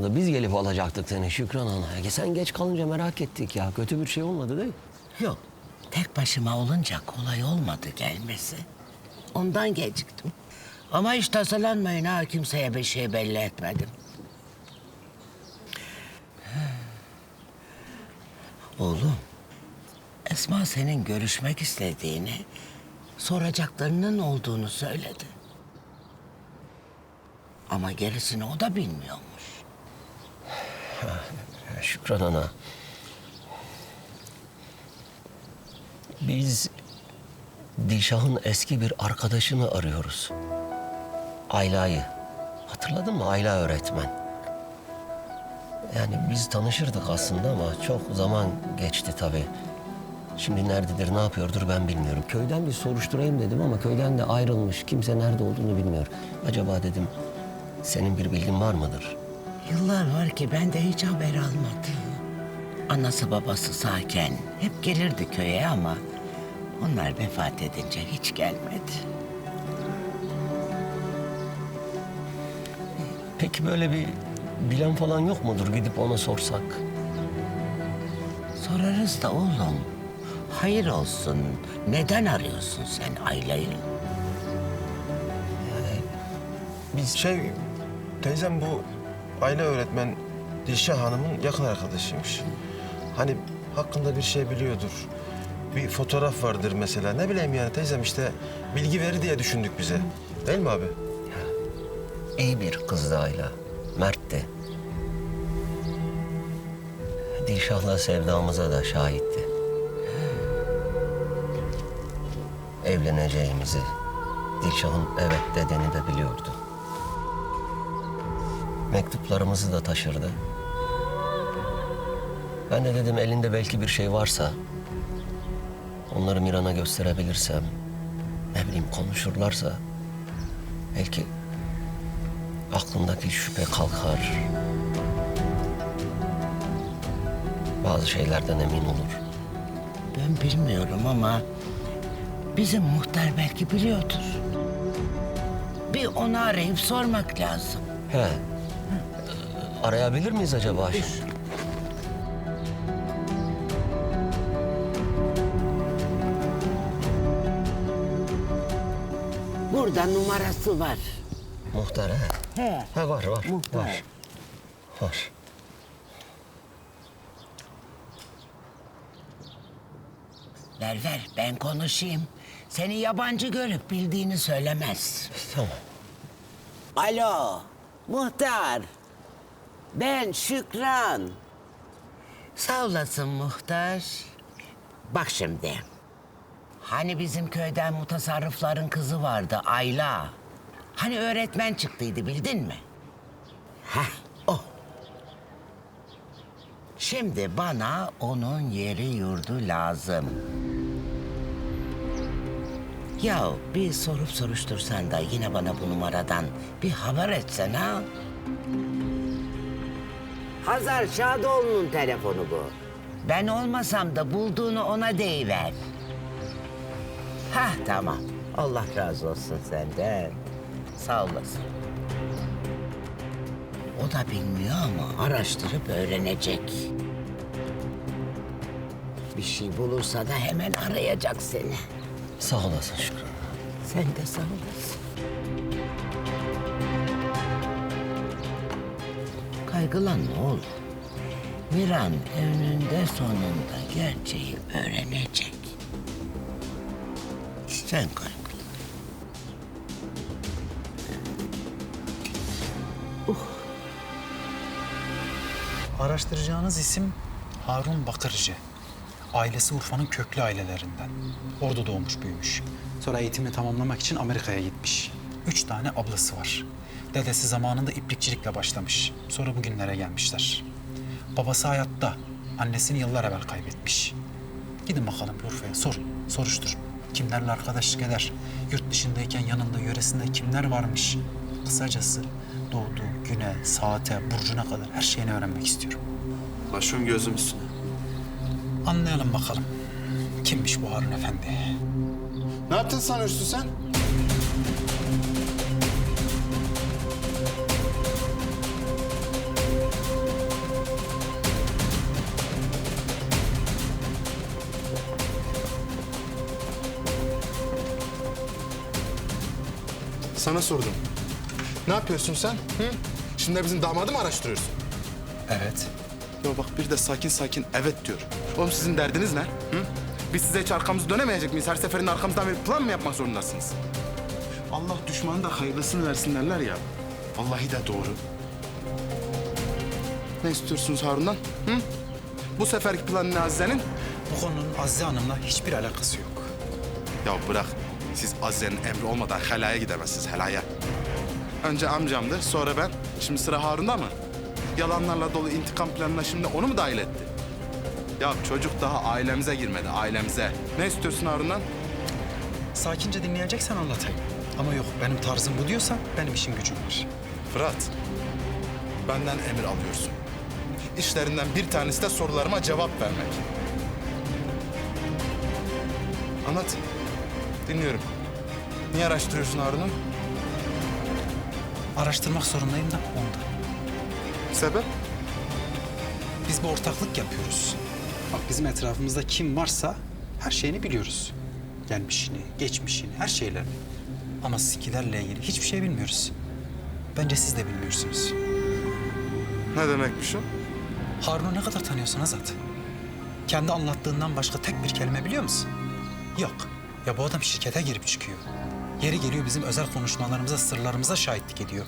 olmadı. Biz gelip alacaktık seni Şükran Ana. Ya sen geç kalınca merak ettik ya. Kötü bir şey olmadı değil mi? Yok. Tek başıma olunca kolay olmadı gelmesi. Ondan geciktim. Ama hiç tasalanmayın ha kimseye bir şey belli etmedim. Oğlum, Esma senin görüşmek istediğini, soracaklarının olduğunu söyledi. Ama gerisini o da bilmiyormuş. Ya Şükran Ana. Biz Dilşah'ın eski bir arkadaşını arıyoruz. Ayla'yı. Hatırladın mı Ayla öğretmen? Yani biz tanışırdık aslında ama çok zaman geçti tabii. Şimdi nerededir, ne yapıyordur ben bilmiyorum. Köyden bir soruşturayım dedim ama köyden de ayrılmış. Kimse nerede olduğunu bilmiyor. Acaba dedim senin bir bilgin var mıdır? Yıllar var ki ben de hiç haber almadım. Anası babası sağken hep gelirdi köye ama onlar vefat edince hiç gelmedi. Peki böyle bir bilen falan yok mudur gidip ona sorsak? Sorarız da oğlum. Hayır olsun. Neden arıyorsun sen Ayla'yı? Biz Şey, teyzem bu Ayla öğretmen Dilşah Hanım'ın yakın arkadaşıymış. Hani hakkında bir şey biliyordur. Bir fotoğraf vardır mesela. Ne bileyim yani teyzem işte bilgi verir diye düşündük bize. Değil mi abi? iyi bir kızdı Ayla. Mert'ti. Dilşah'la sevdamıza da şahitti. Evleneceğimizi, Dilşah'ın evet dediğini de biliyordu. Mektuplarımızı da taşırdı. Ben de dedim elinde belki bir şey varsa... ...onları Miran'a gösterebilirsem... ...ne bileyim konuşurlarsa... ...belki aklımdaki şüphe kalkar. Bazı şeylerden emin olur. Ben bilmiyorum ama bizim muhtar belki biliyordur. Bir onu arayıp sormak lazım. He. Arayabilir miyiz acaba? Burada numarası var. Muhtar he. He. He var var. Muhtar. Var. Var. Ver ver ben konuşayım. Seni yabancı görüp bildiğini söylemez. Tamam. Alo, muhtar. Ben Şükran. Sağ olasın muhtar. Bak şimdi. Hani bizim köyden mutasarrıfların kızı vardı Ayla. Hani öğretmen çıktıydı bildin mi? Heh o. Şimdi bana onun yeri yurdu lazım. Ya bir sorup soruştursan da yine bana bu numaradan bir haber etsen ha? Hazar Şadoğlu'nun telefonu bu. Ben olmasam da bulduğunu ona deyiver. Hah tamam. Allah razı olsun senden. Sağ olasın. O da bilmiyor ama araştırıp öğrenecek. Bir şey bulursa da hemen arayacak seni. Sağ olasın Şükran. Sen de sağ olasın. Kaygılanma oğlum. Miran önünde sonunda gerçeği öğrenecek. Sen kaygılan. Araştıracağınız isim Harun Bakırcı. Ailesi Urfa'nın köklü ailelerinden. Orada doğmuş büyümüş. Sonra eğitimini tamamlamak için Amerika'ya gitmiş. Üç tane ablası var. Dedesi zamanında iplikçilikle başlamış. Sonra bugünlere gelmişler. Babası hayatta. Annesini yıllar evvel kaybetmiş. Gidin bakalım Urfa'ya sorun, soruşturun. Kimlerle arkadaşlık eder? Yurt dışındayken yanında yöresinde kimler varmış? Kısacası doğduğu güne, saate, burcuna kadar her şeyini öğrenmek istiyorum. Başım gözüm üstüne. Anlayalım bakalım. Kimmiş bu Harun Efendi? Ne yaptın sanıyorsun sen? Sana sordum. Ne yapıyorsun sen? Hı? Şimdi de bizim damadı mı araştırıyorsun? Evet. Ya bak bir de sakin sakin evet diyor. Oğlum sizin derdiniz ne? Hı? Biz size hiç arkamızı dönemeyecek miyiz? Her seferinde arkamızdan bir plan mı yapmak zorundasınız? Allah düşmanın da hayırlısını versin derler ya. Vallahi de doğru. Ne istiyorsunuz Harun'dan? Hı? Bu seferki plan ne Azize'nin? Bu konunun Azize Hanım'la hiçbir alakası yok. Ya bırak. Siz Azize'nin emri olmadan helaya gidemezsiniz helaya. Önce amcamdı, sonra ben. Şimdi sıra Harun'da mı? Yalanlarla dolu intikam planına şimdi onu mu dahil etti? Ya çocuk daha ailemize girmedi, ailemize. Ne istiyorsun Harun'dan? Sakince dinleyeceksen anlatayım. Ama yok benim tarzım bu diyorsan benim işim gücüm var. Fırat, benden emir alıyorsun. İşlerinden bir tanesi de sorularıma cevap vermek. Anlat. Dinliyorum. Niye araştırıyorsun Harun'u? Araştırmak zorundayım da ondan. Sebep? Biz bir ortaklık yapıyoruz. Bak bizim etrafımızda kim varsa her şeyini biliyoruz. Gelmişini, geçmişini, her şeylerini. Ama sikilerle ilgili hiçbir şey bilmiyoruz. Bence siz de bilmiyorsunuz. Ne demekmiş o? Harun'u ne kadar tanıyorsun Azat? Kendi anlattığından başka tek bir kelime biliyor musun? Yok. Ya bu adam şirkete girip çıkıyor. Yeri geliyor bizim özel konuşmalarımıza, sırlarımıza şahitlik ediyor.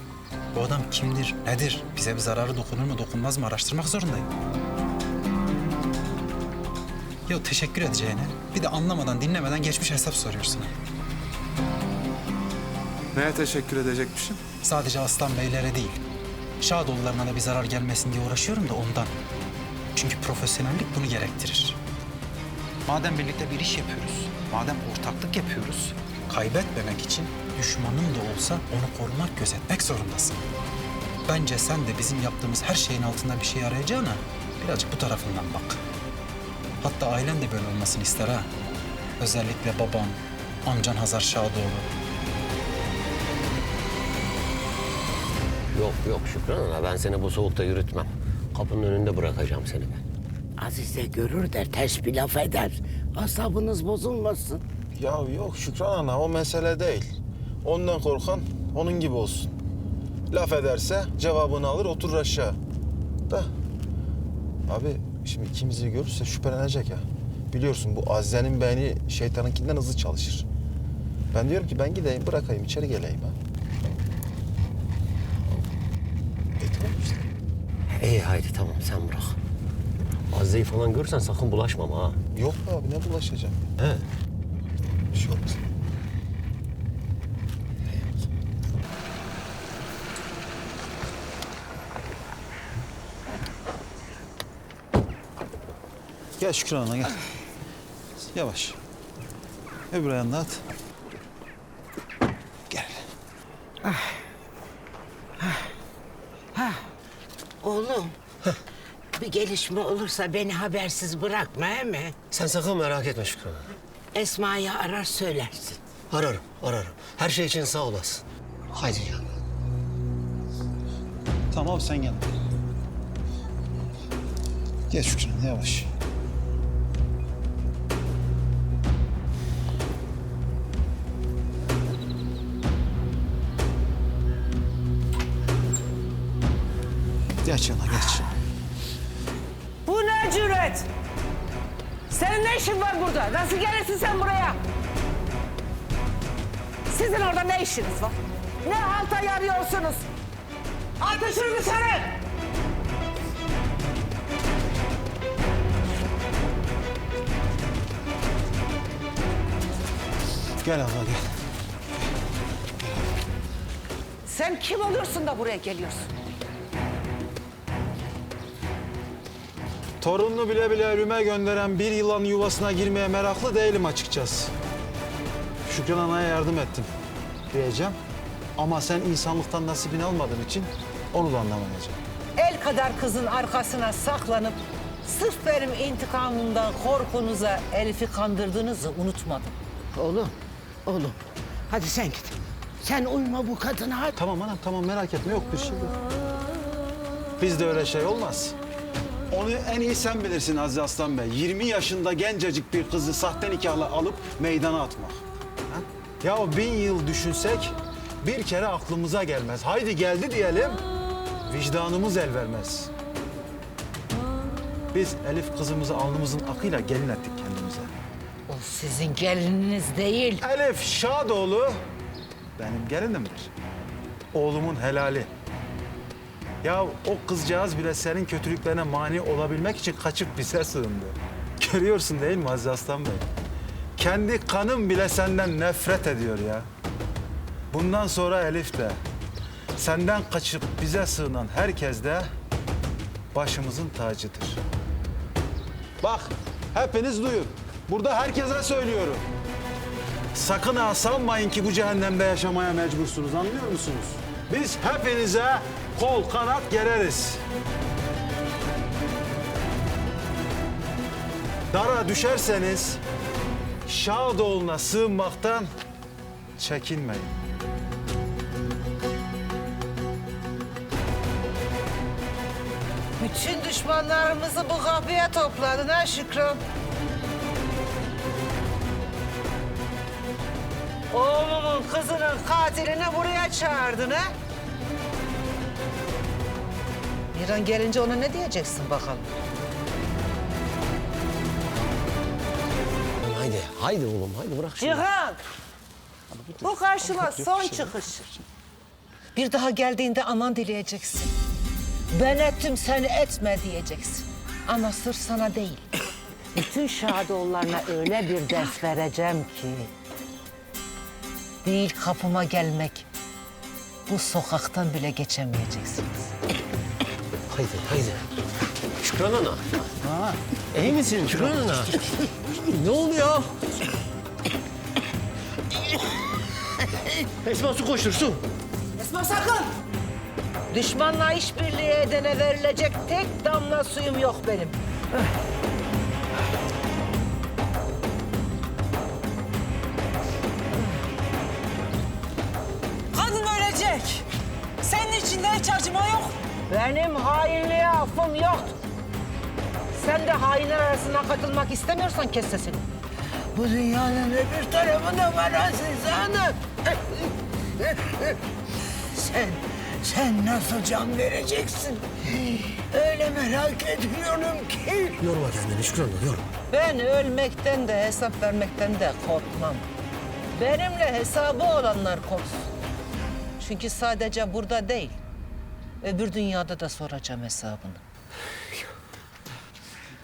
Bu adam kimdir, nedir? Bize bir zararı dokunur mu, dokunmaz mı araştırmak zorundayım. Ya teşekkür edeceğine bir de anlamadan, dinlemeden geçmiş hesap soruyorsun. Neye teşekkür edecekmişim? Sadece aslan beylere değil. Şadoğullarına da bir zarar gelmesin diye uğraşıyorum da ondan. Çünkü profesyonellik bunu gerektirir. Madem birlikte bir iş yapıyoruz, madem ortaklık yapıyoruz, kaybetmemek için düşmanın da olsa onu korumak, gözetmek zorundasın. Bence sen de bizim yaptığımız her şeyin altında bir şey arayacağına birazcık bu tarafından bak. Hatta ailen de böyle olmasını ister ha. Özellikle baban, amcan Hazar Şadoğlu. Yok yok Şükran Ana ben seni bu soğukta yürütmem. Kapının önünde bırakacağım seni ben. Azize görür de ters bir laf eder. Asabınız bozulmasın. Ya yok Şükran Ana o mesele değil. Ondan korkan onun gibi olsun. Laf ederse cevabını alır oturur aşağı. Da abi şimdi ikimizi görürse şüphelenecek ya. Biliyorsun bu Azize'nin beyni şeytanınkinden hızlı çalışır. Ben diyorum ki ben gideyim bırakayım içeri geleyim ha. E tamam işte. İyi haydi tamam sen bırak. Azize'yi falan görürsen sakın bulaşmama ha. Yok be abi ne bulaşacağım. He. Bir şey olmaz. Gel Şükran Ana gel. Yavaş. Öbür ayağını da at. Gel. Oğlum. Bir gelişme olursa beni habersiz bırakma he mi? Sen sakın merak etme Şükran Ana. Esma'yı arar söylersin. Ararım ararım. Her şey için sağ olasın. Haydi canım. Tamam sen gel. Gel Şükran Ana, yavaş. Geç yana geç. Cüret? Senin ne işin var burada? Nasıl gelirsin sen buraya? Sizin orada ne işiniz var? Ne halta yarıyorsunuz? Atın şunu dışarı! Gel abla gel. Sen kim oluyorsun da buraya geliyorsun? Torununu bile bile ölüme gönderen bir yılan yuvasına girmeye meraklı değilim açıkçası. Şükran Ana'ya yardım ettim diyeceğim. Ama sen insanlıktan nasibini almadığın için onu da anlamayacağım. El kadar kızın arkasına saklanıp sırf benim intikamımdan korkunuza Elif'i kandırdığınızı unutmadım. Oğlum, oğlum. Hadi sen git. Sen uyma bu kadına hadi. Tamam anam tamam merak etme yok bir şey yok. Bizde öyle şey olmaz. Onu en iyi sen bilirsin Aziz Aslan Bey. 20 yaşında gencecik bir kızı sahte nikahla alıp meydana atmak. Ha? Ya o bin yıl düşünsek bir kere aklımıza gelmez. Haydi geldi diyelim, vicdanımız el vermez. Biz Elif kızımızı alnımızın akıyla gelin ettik kendimize. O sizin gelininiz değil. Elif Şadoğlu benim gelinimdir. Oğlumun helali. Ya o kızcağız bile senin kötülüklerine mani olabilmek için kaçıp bize sığındı. Görüyorsun değil mi Aziz Aslan Bey? Kendi kanım bile senden nefret ediyor ya. Bundan sonra Elif de, senden kaçıp bize sığınan herkes de başımızın tacıdır. Bak, hepiniz duyun. Burada herkese söylüyorum. Sakın ha sanmayın ki bu cehennemde yaşamaya mecbursunuz, anlıyor musunuz? Biz hepinize kol kanat gereriz. Dara düşerseniz Şadoğlu'na sığınmaktan çekinmeyin. Bütün düşmanlarımızı bu kapıya topladın ha Şükrü. Oğlumun kızının katilini buraya çağırdın ha? Miran gelince ona ne diyeceksin bakalım? Haydi, haydi oğlum, haydi bırak şunu. Cihan! Bu karşıma son çıkış. Bir daha geldiğinde aman dileyeceksin. Ben ettim sen etme diyeceksin. Ama sırf sana değil. Bütün Şadoğullarına öyle bir ders vereceğim ki... ...değil kapıma gelmek... ...bu sokaktan bile geçemeyeceksiniz. Haydi, haydi. Şükran Ana. Ha. İyi misin Şükran Ana? ne oluyor? Esma su koştur su. Esma sakın! Düşmanla işbirliği edene verilecek tek damla suyum yok benim. Kadın ölecek. Senin içinde hiç acıma yok. Benim hainliğe affım yok. Sen de hainler arasına katılmak istemiyorsan kes sesini. Bu dünyanın öbür tarafında var Aziz Hanım. sen, sen nasıl can vereceksin? Öyle merak ediyorum ki. Yorma kendini Şükran Ana, yorma. Ben ölmekten de hesap vermekten de korkmam. Benimle hesabı olanlar korksun. Çünkü sadece burada değil, öbür dünyada da soracağım hesabını.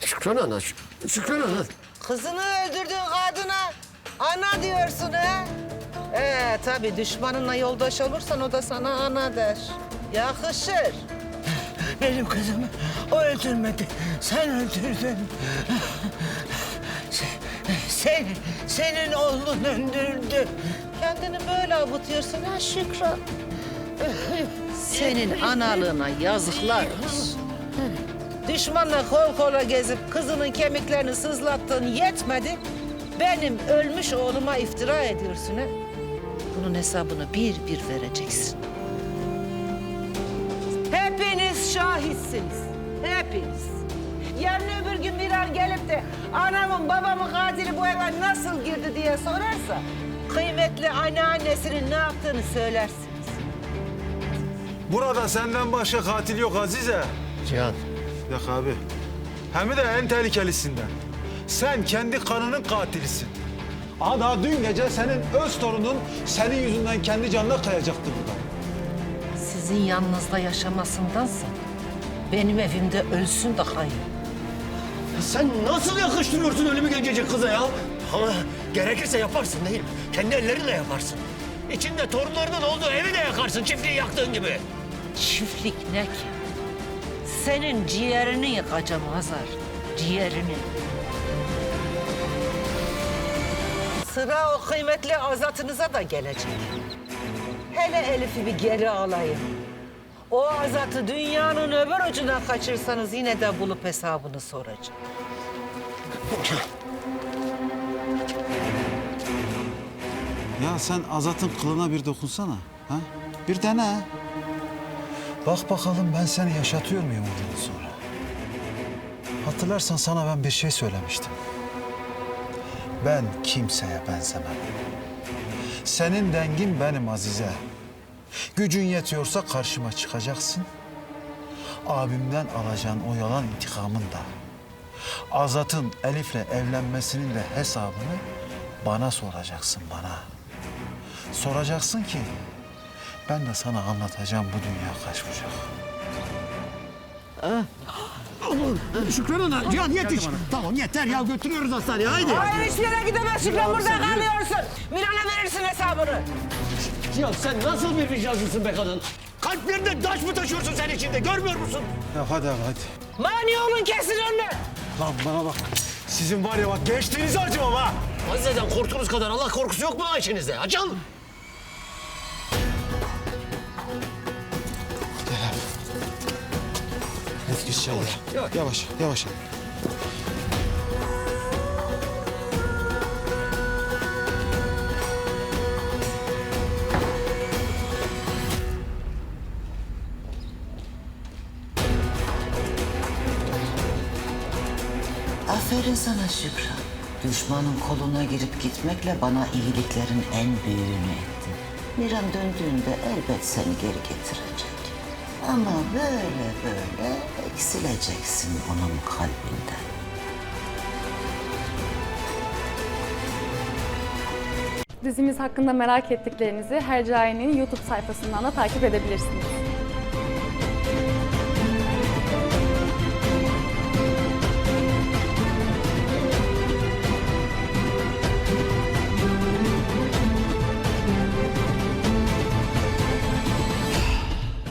Şükran Ana, Şük- Şükran Ana. Kızını öldürdüğün kadına ana diyorsun ha? Ee tabii düşmanınla yoldaş olursan o da sana ana der. Yakışır. Benim kızımı o öldürmedi. Sen öldürdün. Sen, sen senin oğlun öldürdü. Kendini böyle avutuyorsun ha Şükran. Senin analığına yazıklar. Düşmanla kol kola gezip kızının kemiklerini sızlattığın yetmedi. Benim ölmüş oğluma iftira ediyorsun ha. Bunun hesabını bir bir vereceksin. Hepiniz şahitsiniz. Hepiniz. Yarın öbür gün bir an gelip de anamın babamın katili bu eve nasıl girdi diye sorarsa kıymetli anneannesinin ne yaptığını söylersiniz. Burada senden başka katil yok Azize. Cihan, Yok abi. Hem de en tehlikelisinden. Sen kendi kanının katilisin. Aha daha dün gece senin öz torunun senin yüzünden kendi canına kayacaktı burada. Sizin yanınızda yaşamasındansa benim evimde ölsün daha iyi. sen nasıl yakıştırıyorsun ölümü gelecek kıza ya? Ama gerekirse yaparsın değil mi? Kendi ellerinle yaparsın. İçinde torunlarının olduğu evi de yakarsın çiftliği yaktığın gibi. Çiftlik ne ki? Senin ciğerini yıkacağım Hazar. Ciğerini. Sıra o kıymetli azatınıza da gelecek. Hele Elif'i bir geri alayım. O azatı dünyanın öbür ucuna kaçırsanız yine de bulup hesabını soracağım. Ya sen Azat'ın kılına bir dokunsana. Ha? Bir dene. Bak bakalım ben seni yaşatıyor muyum ondan sonra? Hatırlarsan sana ben bir şey söylemiştim. Ben kimseye benzemem. Senin dengin benim Azize. Gücün yetiyorsa karşıma çıkacaksın. Abimden alacağın o yalan intikamın da. Azat'ın Elif'le evlenmesinin de hesabını bana soracaksın bana. Soracaksın ki ben de sana anlatacağım bu dünya kaç bucak. Şükran Ana, Cihan yetiş. Tamam yeter ya götürüyoruz hastaneye haydi. Hayır hiçbir yere gidemezsin. Ben burada kalıyorsun. Miran'a verirsin hesabını. Cihan sen nasıl bir vicdansızsın be kadın? Kalplerinde taş mı taşıyorsun sen içinde görmüyor musun? Ya hadi abi hadi. Mani olun kesin önüne. Lan bana bak. Sizin var ya bak gençliğinizi acımam ha. Azize'den korktuğunuz kadar Allah korkusu yok mu Ayşe'nizde? Açıl. İnşallah. Yavaş yavaş. yavaş. Aferin sana Şükran. Düşmanın koluna girip gitmekle bana iyiliklerin en büyüğünü ettin. Miran döndüğünde elbet seni geri getirecek. Ama böyle böyle eksileceksin onun kalbinden. Dizimiz hakkında merak ettiklerinizi Hercai'nin YouTube sayfasından da takip edebilirsiniz.